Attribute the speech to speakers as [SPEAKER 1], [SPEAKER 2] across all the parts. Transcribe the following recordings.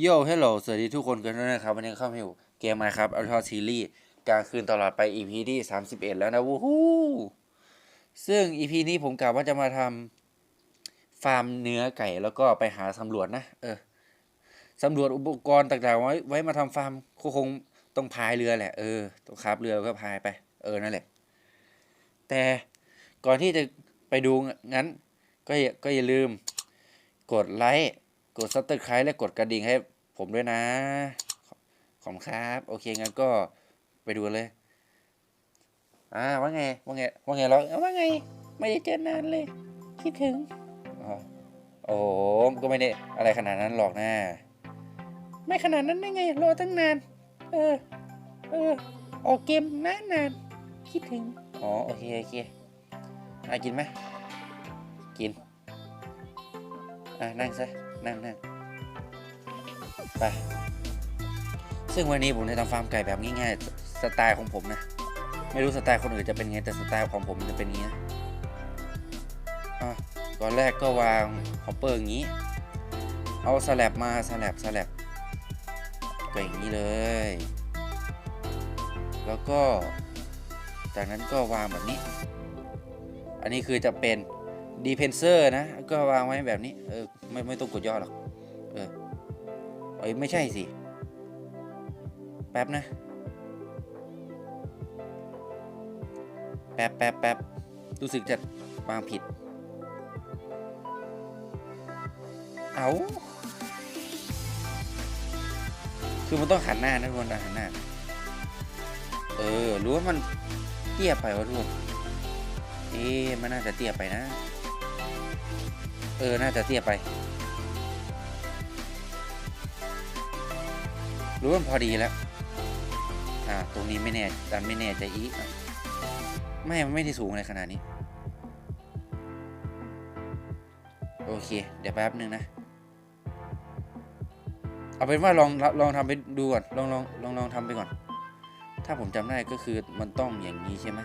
[SPEAKER 1] โย่เฮลโหลสวัสดีทุกคนกันด้วยนะครับ วันนี้เข้ามาอยู่เกมมาครับอัลทอซีรีส์กลางคืนตลอดไป EP ที่ 31 แล้วนะวู้ฮู้ซึ่ง EP นี้ผมกะว่าจะมาทำฟาร์มเนื้อไก่แล้วก็ไปหาสำรวจนะ เออสำรวจอุปกรณ์ต่างๆ ไว้ไว้มาทำฟาร์มก็คงต้องพายเรือแหละ เออต้องขับเรือก็พายไป เออนั่นแหละ แต่ก่อนที่จะไปดูงั้น ก็อย่าก็อย่าลืมกดไลค์ กดซับสไครต์และกดกระดิ่งให้ผมด้วยนะ ขอบคุณครับ โอเคงั้นก็ไปดูเลย อ่าว่าไง ว่าไง ว่าไงเราว่าไง ไม่ได้เจอนานเลย คิดถึงโอ้โหก็ไม่ได้อะไรขนาดนั้นหรอกนะ ไม่ขนาดนั้นได้ไง รอตั้งนาน เออ เออ ออกเกมนานนาน คิดถึง อ๋อ โอเค โอเคอะกินไหมกิน อะ นั่งซะ นั่งนั่งไป ซึ่งวันนี้ผมจะทำฟาร์มไก่แบบง่ายๆ สไตล์ของผมนะ ไม่รู้สไตล์คนอื่นจะเป็นไง แต่สไตล์ของผมจะเป็นงนี้นะอะก่อนแรกก็วางฮอปเปอร์อย่างนี้ เอาสแลบมาสแลบสแลบก็อย่างนี้เลย แล้วก็จากนั้นก็วางแบบนี้ อันนี้คือจะเป็นดีเพนเซอร์นะ ก็วางไว้แบบนี้ เออ ไม่ไม่ต้องกดย่อหรอก เออเอ้ยไม่ใช่สิ แป๊บนะ แป๊บแป๊บแป๊บรู้สึกจะวางผิด เอาคือมันต้องหันหน้านะทุกคนนะหันหน้า เออรู้ว่ามันเตี้ยไปวะทุกคนเอ๊ะมันน่าจะเตี้ยไปนะ เออ น่าจะเตี้ยไป รู้ว่ามันพอดีแล้ว อ่า ตรงนี้ไม่แน่ดันไม่แน่ใจอีกไม่ มันไม่ได้สูงอะไรขนาดนี้ โอเค เดี๋ยวแป๊บนึงนะ เอาเป็นว่าลองลองทำไปดูก่อน ลองลองลองลองทำไปก่อน ถ้าผมจำได้ก็คือมันต้องอย่างนี้ใช่ไหม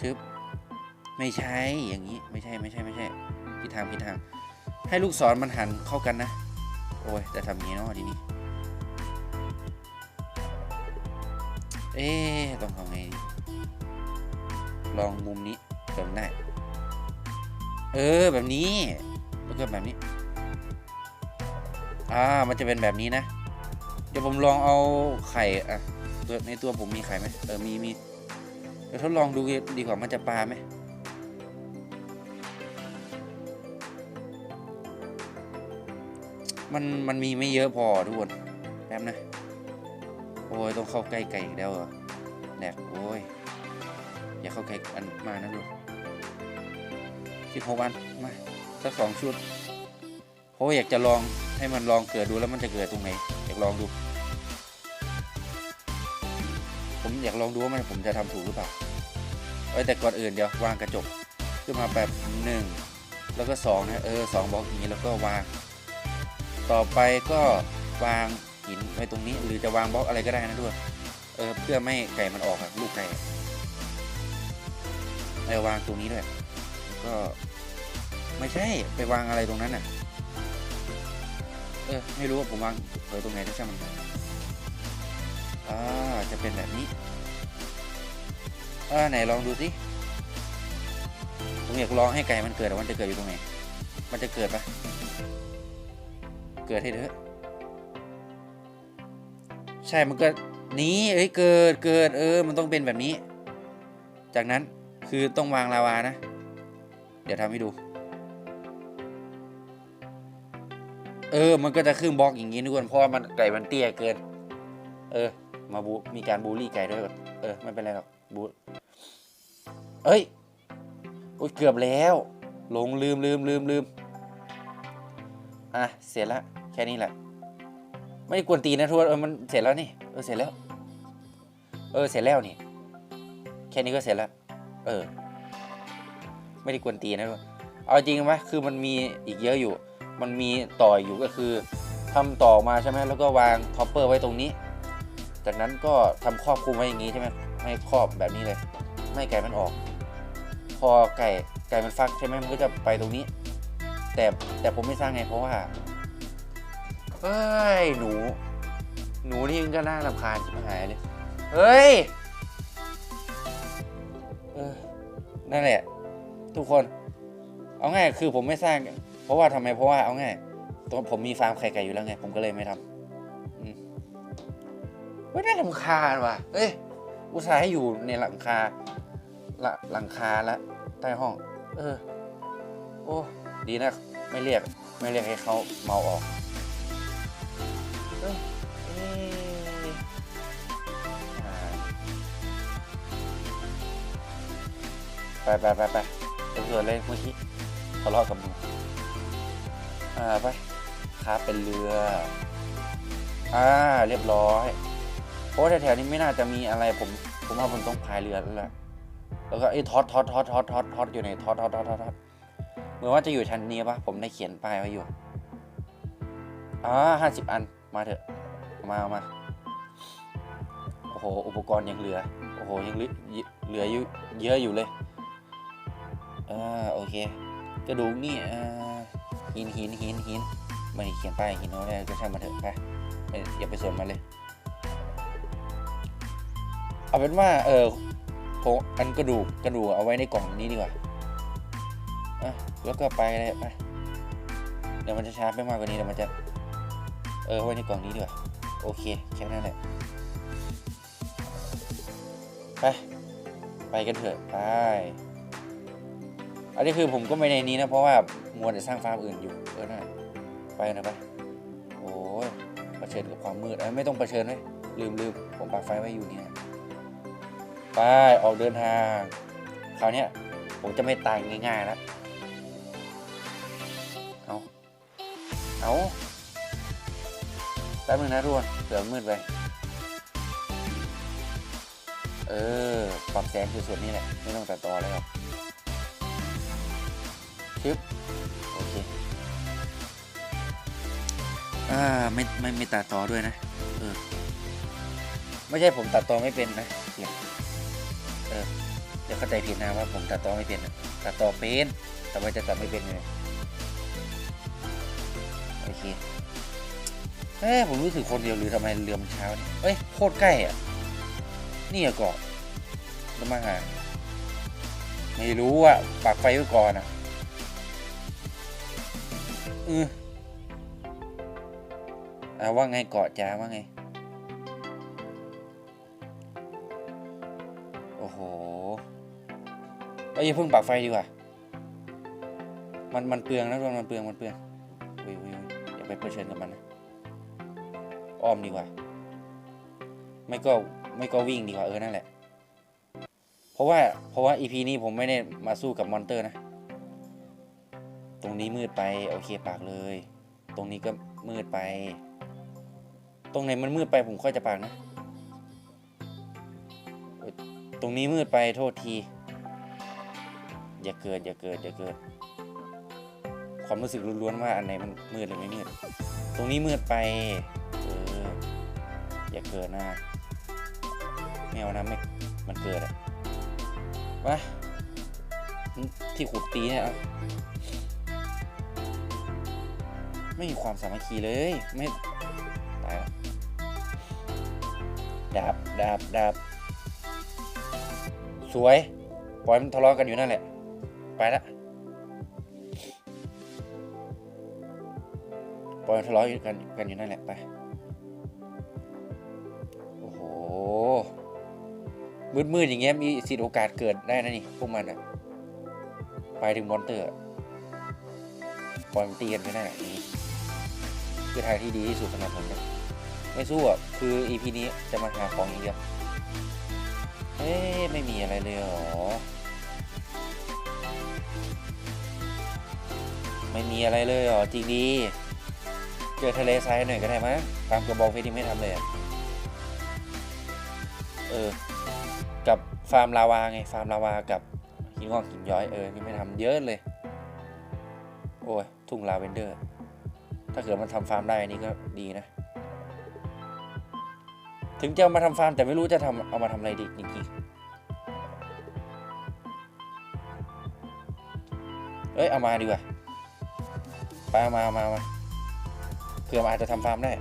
[SPEAKER 1] ชึบไม่ใช่อย่างนี้ ไม่ใช่ไม่ใช่ไม่ใช่ผิดทางผิดทาง ให้ลูกศรมันหันเข้ากันนะ โอ้ย แต่ทำอย่างนี้เนาะทีนี้ เอ๊ต้องทำไง ลองมุมนี้แบบนั้เออแบบนี้แล้วก็แบบนี้ อ่า มันจะเป็นแบบนี้นะ เดี๋ยวผมลองเอาไข่อะตัวในตัวผมมีไข่ไหมเออมีมีเดี๋ยวทดลองดูดีกว่ามันจะปลาไหมมันมันมีไม่เยอะพอทุกคนแป๊บนะ อ้ยต้องเข้าใกล้ไก่อีกแล้วเหรอแหลกโอ้ยอย่าเข้าใกล้อันมากนะลูกสิบหกอันมาสักสองชุดเพราะอยากจะลองให้มันลองเกิดดูแล้วมันจะเกิดตรงไหนอยากลองดู ผมอยากลองดูว่ามันผมจะทำถูกหรือเปล่าเอ้ยแต่ก่อนอื่นเดี๋ยววางกระจกขึ้นมาแบบหนึ่งแล้วก็สองนะเออสองบล็อกนี้แล้วก็วาง ต่อไปก็วาง หินไว้ตรงนี้ หรือจะวางบล็อกอะไรก็ได้นะด้วยเออเพื่อไม่ไก่มันออกอะลูกไก่เออวางตรงนี้ด้วยก็ไม่ใช่ไปวางอะไรตรงนั้นน่ะ เออไม่รู้ว่าผมวางเออตรงไหนถ้าช่างมันอ่าจะเป็นแบบนี้อ่าไหนลองดูสิผมอยากลองให้ไก่มันเกิดว่ามันจะเกิดอยู่ตรงไหน มันจะเกิดปะเกิดให้เถอะ ใช่มันก็นี้เอ้ยเกิดเกิดเออ มันต้องเป็นแบบนี้ จากนั้นคือต้องวางลาวานะ เดี๋ยวทำให้ดู เออ มันก็จะขึ้นบล็อกอย่างนี้ทุกคนเพราะว่ามันไก่มันเตี้ยเกิน เออ มาบูมีการบูลลี่ไก่ด้วยก่อนเออไม่เป็นไรหรอกบูเอ้ยอุ้ยเกือบแล้วหลงลืมลืมลืมลืมอะเสร็จแล้วแค่นี้แหละ ไม่กวนตีนะทุกคนเออมันเสร็จแล้วนี่เออเสร็จแล้ว เออเสร็จแล้วนี่ แค่นี้ก็เสร็จแล้ว เออ ไม่ได้กวนตีนะทุกคนเอาจริงไหมคือมันมีอีกเยอะอยู่ มันมีต่ออยู่ก็คือทำต่อมาใช่ไหมแล้วก็วางท็อปเปอร์ไว้ตรงนี้ จากนั้นก็ทำครอบคลุมไว้อย่างนี้ใช่ไหมให้ครอบแบบนี้เลย ไม่ให้ไก่มันออก พอไก่ไก่มันฟักใช่ไหมมันก็จะไปตรงนี้ แต่แต่ผมไม่สร้างไงเพราะว่า เฮ้ย หนู หนูนี่มันก็น่ารำคาญชิบหายเลย เฮ้ย เออ นั่นแหละ ทุกคน เอาง่ายคือผมไม่สร้าง เพราะว่าทำไม เพราะว่าเอาง่ายตัวผมมีฟาร์มไข่ไก่อยู่แล้วไง ผมก็เลยไม่ทำไม่ได้ลำคาญว่ะ เอ้ย อุตส่าห์ให้อยู่ในหลังคาละหลังคาละใต้ห้อง เออ โอ้ ดีนะ ไม่เรียก ไม่เรียกให้เขาเมาออก เอ้ยไปไปไปไปไปเกิดเลยเมื่อกี้ทะเลาะกับมึงอ่าไปครับเป็นเรือ อ่า เรียบร้อยเพราะแถวๆนี้ไม่น่าจะมีอะไรผม ผมว่าผมต้องพายเรือแล้วแหละแล้วก็ไอ้ท็อตท็อตท็อตท็อตท็อตท็อตอยู่ในทอตท็อตท็อตท็อตท็อตเหมือนว่าจะอยู่ชั้นนี้ปะผมได้เขียนป้ายไว้อยู่ อ่าห้าสิบอัน มาเถอะมาเอามา โอ้โห อุปกรณ์ยังเหลือ โอ้โห ยังเหลือเหลือยู่เยอะอยู่เลย อ่า โอเค กระดูกนี่อ่าหินหินหินหินไม่เขียนป้ายหินเอาได้ก็ช่างมาเถอะไปไอย่าไปสนมันเลย เอาเป็นว่า เออผมอันกระดูกกระดูกเอาไว้ในกล่องนี้ดีกว่าอะแล้วก็ไปเลยไป เดี๋ยวมันจะช้าไปมากกว่านี้เดี๋ยวมันจะ เออไว้ในกล่องนี้ดีกว่าโอเคแค่นั้นแหละไปไปกันเถอะไปอันนี้คือผมก็ไม่ในนี้นะเพราะว่ามัวแต่สร้างฟาร์มอื่นอยู่เออนะไปนะไปโอ้ยเผชิญกับความมืดไม่ต้องเผชิญเลยลืมลืมผมปักไฟไว้อยู่เนี่ยไปออกเดินทางคราวนี้ผมจะไม่ตายง่ายๆแล้วเอาเอา แป๊บนึงนะทุกคนเผื่อมืดไป เออ ปรับแสงคือส่วนนี้แหละ ไม่ต้องตัดต่อแล้วชึบโอเค อ่า ไม่ ไม่ไม่ตัดต่อด้วยนะ เออ ไม่ใช่ผมตัดต่อไม่เป็นนะเดี๋ยวเออเดี๋ยวเข้าใจผิดนะว่าผมตัดต่อไม่เป็นนะตัดต่อเป็น แต่ว่าจะตัดไม่เป็นเลยโอเค เอ้ผมรู้สึกคนเดียวหรือทำไมเรือมันเช้าเนี่ยเอ้ยโคตรใกล้อะนี่อะเกาะจะมาหา ไม่รู้อะปากไฟไว้ก่อนอะเอออ่าว่าไงเกาะจ้าว่าไง โอ้โหเอ้ยอย่าเพิ่งปากไฟดีกว่ามันมันเปลืองนะทุกคนมันเปลืองมันเปลืองอุ้ยอุ้ยอย่าไปเผชิญกับมันนะ อ้อมดีกว่า ไม่ก็ไม่ก็วิ่งดีกว่าเออนั่นแหละ เพราะว่าเพราะว่าอีพีนี้ผมไม่ได้มาสู้กับมอนเตอร์นะ ตรงนี้มืดไปโอเคปากเลย ตรงนี้ก็มืดไป ตรงไหนมันมืดไปผมค่อยจะปากนะ ตรงนี้มืดไปโทษที อย่าเกิดอย่าเกิดอย่าเกิดความรู้สึกล้วนๆว่าอันไหนมันมืดหรือไม่มืด ตรงนี้มืดไป อย่าเกิดนะไม่เอานะไม่มันเกิดอะวะที่ขุดตีเนี่ยไม่มีความสามัคคีเลยไม่ตายแล้วดาบดาบดาบสวยปล่อยมันทะเลาะกันอยู่นั่นแหละ ไปละปล่อยทะเลาะกันกันอยู่นั่นแหละไป มืดๆอย่างเงี้ยมีสิทธิ์โอกาสเกิดได้นะนี่พวกมันอะไปถึงมอนเตอร์ปล่อยมันตีกันไปได้นี้คือทางที่ดีที่สุดสำหรับผมนะไม่สู้อะคือ EP นี้จะมาหาของอย่างเดียวเอ๊ะไม่มีอะไรเลยหรอ ไม่มีอะไรเลยหรอ จริงดี เจอทะเลทรายหน่อยก็ได้มั้งตามกระบอกเพชรที่ไม่ทำเลยอเออ ฟาร์มลาวาไงฟาร์มลาวากับหินงอกหินย้อยเออนี่ไม่ทำเยอะเลย โอ้ยทุ่งลาเวนเดอร์ ถ้าเกิดมันทำฟาร์มได้อันนี้ก็ดีนะ ถึงจะามาทำฟาร์มแต่ไม่รู้จะทำเอามาทำอะไรดีจริงๆเอ้ยเอามาดีกว่าไปเอามาเอามาเอามาเผื่อมันอาจจะทำฟาร์มได้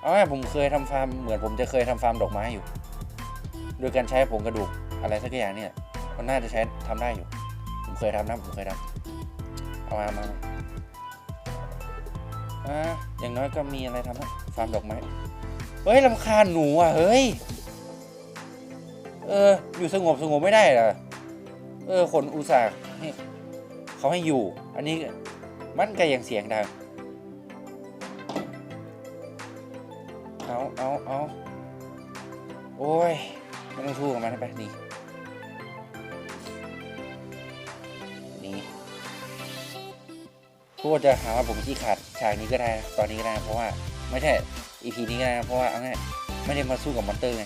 [SPEAKER 1] เอาไงผมเคยทำฟาร์มเหมือนผมจะเคยทำฟาร์มดอกไม้อยู่ โดยการใช้ผงกระดูกอะไรสักอย่างเนี่ยมันน่าจะใช้ทำได้อยู่ ผมเคยทำนะผมเคยทำเอามามาอะอย่างน้อยก็มีอะไรทำนะฟาร์มดอกไม้เฮ้ยลำคาญหนูอะเฮ้ยเอออยู่สงบสงบไม่ได้เหรอเออคนอุตส่าห์ให้เขาให้อยู่ อันนี้มันก็ยังเสียงดังเอาเอาเอาโอ้ย ไม่ต้องสู้กับมันไปนี่นี่พูดจะหาว่าผมขี้ขาดฉากนี้ก็ได้ ตอนนี้ก็ได้ เพราะว่าไม่ใช่ EP นี้ก็ได้เพราะว่าเอาง่ายไม่ได้มาสู้กับมอนเตอร์ไง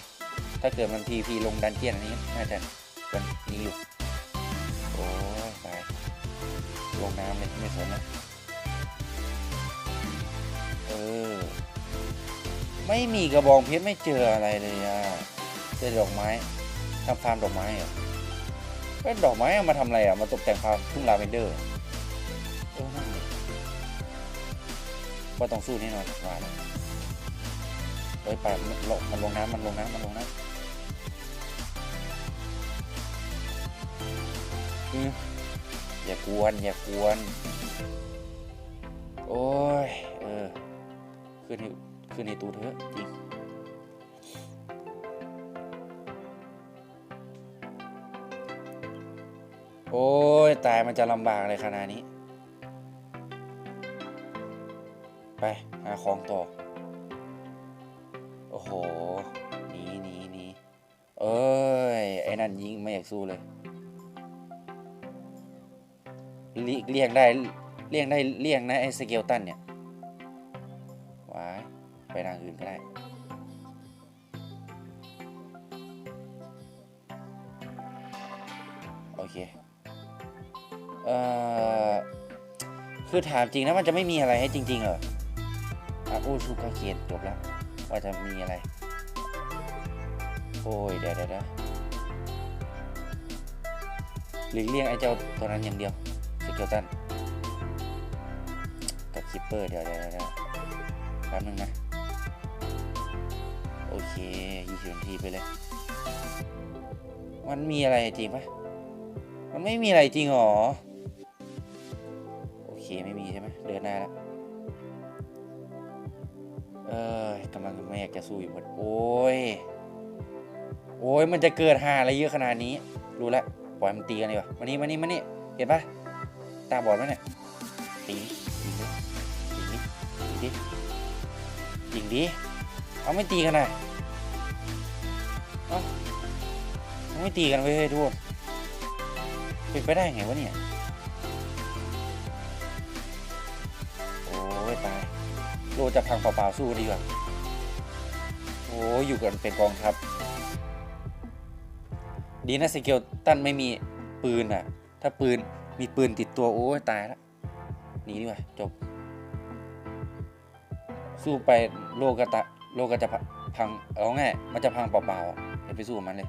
[SPEAKER 1] ถ้าเกิดมัน PVP ลงดันเจียนอันนี้น่าจะเป็นนี้อยู่ โอ้ยตายลงน้ำเลยไม่สนนะเออ ไม่มีกระบองเพชรไม่เจออะไรเลยอะ เจอดอกไม้ทำฟาร์มดอกไม้เหรอเป็นดอกไม้เอามาทำอะไรอะ มาตกแต่งฟาร์มทุ่งลาเวนเดอร์เออนั่นเลยว่าต้องสู้แน่นอนว่าแล้วเฮ้ยไปมันลงมันลงน้ำมันลงน้ำมันลงน้ำอืมอย่ากวน อย่ากวน โอ้ย เออ ขึ้นให้ขึ้นในตูเถอะจริง โอ้ยตายมันจะลำบากเลยขนาดนี้ ไป หาของต่อ โอ้โหหนีหนีหนีเอ้ย ไอ้นั่นยิงไม่อยากสู้เลยเรีเรียกได้เรียกได้เรียกนะไอ้สเกลตันเนี่ยว้ายไปทางอื่นก็ได้ เอ่อคือถามจริงนะมันจะไม่มีอะไรให้จริงๆเหรออาอูชูกาเคียนจบแล้ว ว่าจะมีอะไร โอ้ยเดี๋ยวเดี๋ยวหลีกเลี่ยงไอ้เจ้าตัวนั้นอย่างเดียวสเกลตันกับคิปเปอร์เดี๋ยวเดี๋ยวเดี๋ยวแป๊บนึงนะ โอเคยี่สิบนาทีไปเลย มันมีอะไรจริงปะมันไม่มีอะไรจริงหรอ ไม่มีใช่ไหมเดินหน้าแล้วเอ้ยกำลังไม่อยากจะสู้อยู่หมดโอ้ยโอ้ยมันจะเกิดหาอะไรเยอะขนาดนี้ รู้แล้วปล่อยมันตีกันดีกว่ามานี่มานี่มานี่เห็นปะตาบอดไหมเนี่ยตีตีดิตีดิตีดิยิงดิเอาไม่ตีกันนะเอาเอาไม่ตีกันเว้ยทุกคนเป็นไปได้ไงวะเนี่ย โลจะพังเปล่าๆสู้ดีกว่า โอ้ยอยู่กันเป็นกองทัพ ดีนะสเกลตันไม่มีปืนอะ ถ้าปืนมีปืนติดตัวโอ้ยตายแล้วหนีดีกว่าจบ สู้ไปโลกก็ตะโลกก็จะพัง เอาง่ายมันจะพังเปล่าๆอะเดี๋ยวไปสู้มันเลย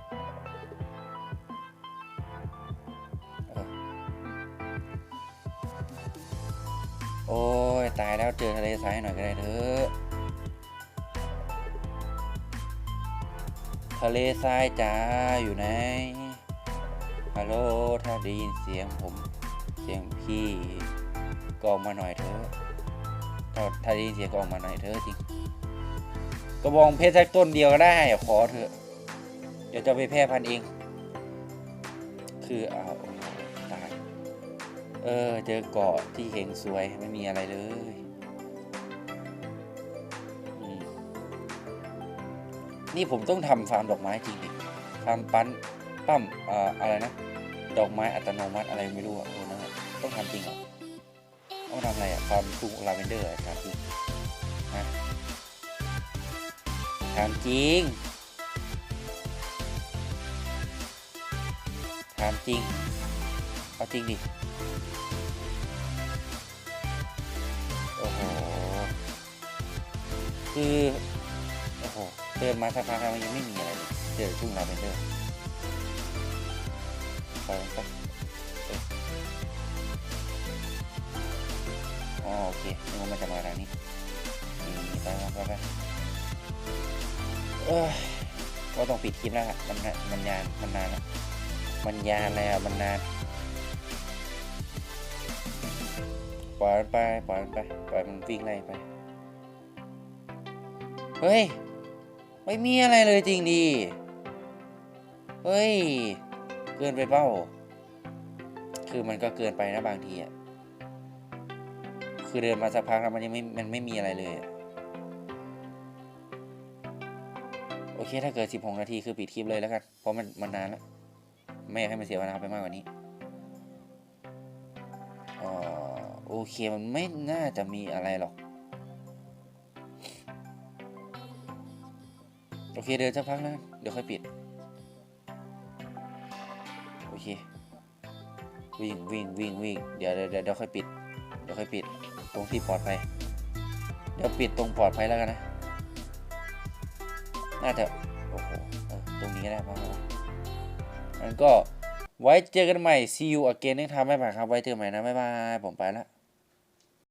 [SPEAKER 1] โอ้ย ตายแล้วเจอทะเลทรายหน่อยก็ได้เถอะทะเลทรายจ้าอยู่ไหนฮัลโหลถ้าได้ยินเสียงผม เสียงพี่ก็ออกมาหน่อยเถอะถ้าถ้าได้ยินเสียงก็ออกมาหน่อยเถอะจริงกระบองเพชรสักต้นเดียวก็ได้ขอเถอะเดี๋ยวจะไปแพร่พันธุ์เอง คือเอาวโอ้โหตา เออ เจอเกาะที่เฮงสวยไม่มีอะไรเลยนี่ผมต้องทำฟาร์มดอกไม้จริงดิฟาร์มปั้นปั้มเอ่ออะไรนะ ดอกไม้อัตโนมัติอะไรไม่รู้อะโอ้นะต้องทำจริงเหรอต้องทำอะไรอะฟาร์มทุ่งลาเวนเดอร์ถามจริงฮะถามจริงถามจริง เอาจริงดิ โอ้โห คือ โอ้โห เดินมาสักพักแล้วมันยังไม่มีอะไรเลยเจอทุ่งลาเวนเดอร์ไปไปเอ๊ะอ๋อโอเคนึกว่ามันจะมาทางนี้ไปเออก็ต้องปิดคลิปแล้วอะมันนะมันยานมันนานมันยานเลยอะมันนาน ปล่อยมันไปปล่อยมันไปปล่อยมันวิ่งไล่ไป เฮ้ย ไม่มีอะไรเลยจริงดี เฮ้ย เกินไปเปล่าคือมันก็เกินไปนะบางทีอะ คือเดินมาสักพักแล้วมันยังไม่ มันไม่มีอะไรเลย โอเค ถ้าเกิด 16 นาทีคือปิดคลิปเลยแล้วกัน เพราะมันมันนานแล้ว ไม่อยากให้มันเสียเวลาไปมากกว่านี้อ่า โอเคมันไม่น่าจะมีอะไรหรอก โอเคเดินสักพักแล้วกันเดี๋ยวค่อยปิด โอเค วิ่งวิ่งวิ่งวิ่งเดี๋ยวเดี๋ยวเดี๋ยวค่อยปิด เดี๋ยวค่อยปิด ตรงที่ปลอดภัย เดี๋ยวปิดตรงปลอดภัยแล้วกันนะ น่าจะโอ้โหออตรงนี้ก็ได้พอแล้วงั้นก็ไว้เจอกันใหม่ see you again นึกทำไม่ผ่านครับ ไว้เจอกันใหม่นะ บ๊ายบาย ผมไปละ